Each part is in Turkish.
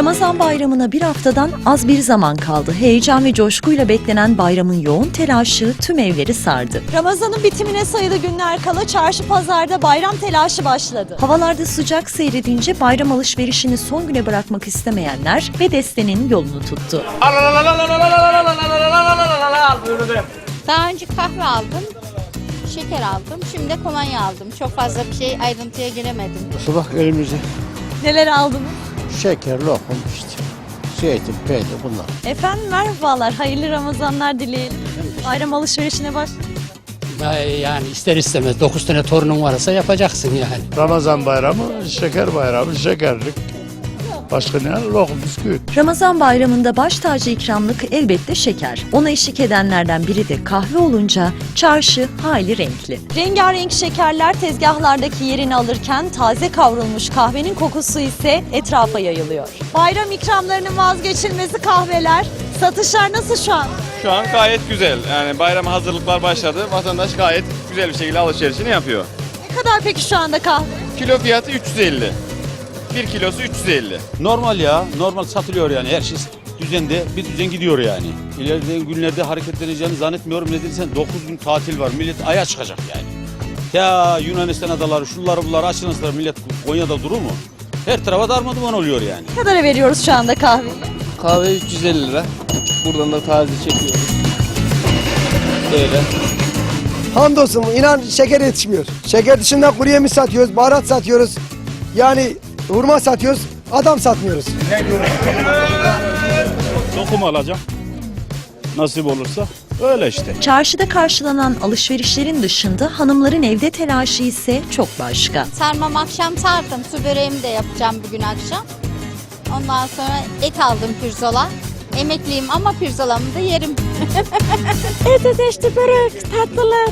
Ramazan bayramına bir haftadan az bir zaman kaldı. Heyecan ve coşkuyla beklenen bayramın yoğun telaşı tüm evleri sardı. Ramazan'ın bitimine sayılı günler kala çarşı pazarda bayram telaşı başladı. Havalarda sıcak seyredince bayram alışverişini son güne bırakmak istemeyenler ve destenin yolunu tuttu. Daha önce kahve aldım, şeker aldım, şimdi de kolonya aldım. Çok fazla bir şey ayrıntıya giremedim. Sabah önümüze Neler aldınız? Şeker, lokum işte. Zeytin, peynir bunlar. Efendim merhabalar, hayırlı Ramazanlar dileyelim. Bayram alışverişine baş. Ya- Yani ister istemez 9 tane torunun varsa yapacaksın yani. Ramazan bayramı, şeker bayramı, şekerlik. Başka ne? Lokum, bisküvit. Ramazan bayramında baş tacı ikramlık elbette şeker. Ona eşlik edenlerden biri de kahve olunca çarşı hayli renkli. Rengarenk şekerler tezgahlardaki yerini alırken taze kavrulmuş kahvenin kokusu ise etrafa yayılıyor. Bayram ikramlarının vazgeçilmezi kahveler. Satışlar nasıl şu an? Şu an gayet güzel. Yani bayrama hazırlıklar başladı. Vatandaş gayet güzel bir şekilde alışverişini yapıyor. Ne kadar peki şu anda kahve? Kilo fiyatı 350. 1 kilosu 350. Normal ya. Normal satılıyor yani. Her şey düzende bir düzen gidiyor yani. İlerleyen günlerde hareketleneceğini zannetmiyorum. Nedir sen 9 gün tatil var. Millet aya çıkacak yani. Ya Yunanistan adaları şunları bunları açılırsa millet Konya'da durur mu? Her tarafa darmaduman oluyor yani. Ne kadara veriyoruz şu anda kahveyi? Kahve 350 lira. Buradan da taze çekiyoruz. Böyle. Hamdolsun inan şeker yetişmiyor. Şeker dışında kuru yemiş satıyoruz, baharat satıyoruz. Yani hurma satıyoruz, adam satmıyoruz. Lokum alacağım. Nasip olursa. Öyle işte. Çarşıda karşılanan alışverişlerin dışında hanımların evde telaşı ise çok başka. Sarmam akşam sardım, su böreğimi de yapacağım bugün akşam. Ondan sonra et aldım pirzola. Emekliyim ama pirzolamı da yerim. Evde de işte börek, tatlılar,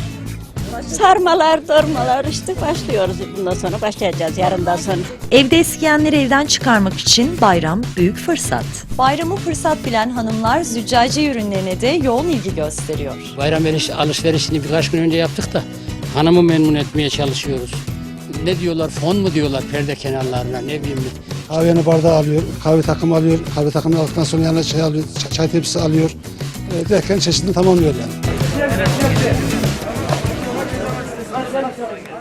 sarmalar, dormalar işte başlıyoruz. Bundan sonra başlayacağız yarından sonra. Evde eskiyenleri evden çıkarmak için bayram büyük fırsat. Bayramı fırsat bilen hanımlar züccaci ürünlerine de yoğun ilgi gösteriyor. Bayram veriş- alışverişini birkaç gün önce yaptık da hanımı memnun etmeye çalışıyoruz. Ne diyorlar fon mu diyorlar perde kenarlarına ne bileyim. Kahvenin bardağı alıyor, kahve takımı alıyor. Kahve takımını aldıktan sonra yanına çay alıyor, çay tepsisi alıyor. E, derken çeşidini tamamlıyor yani. Thank you.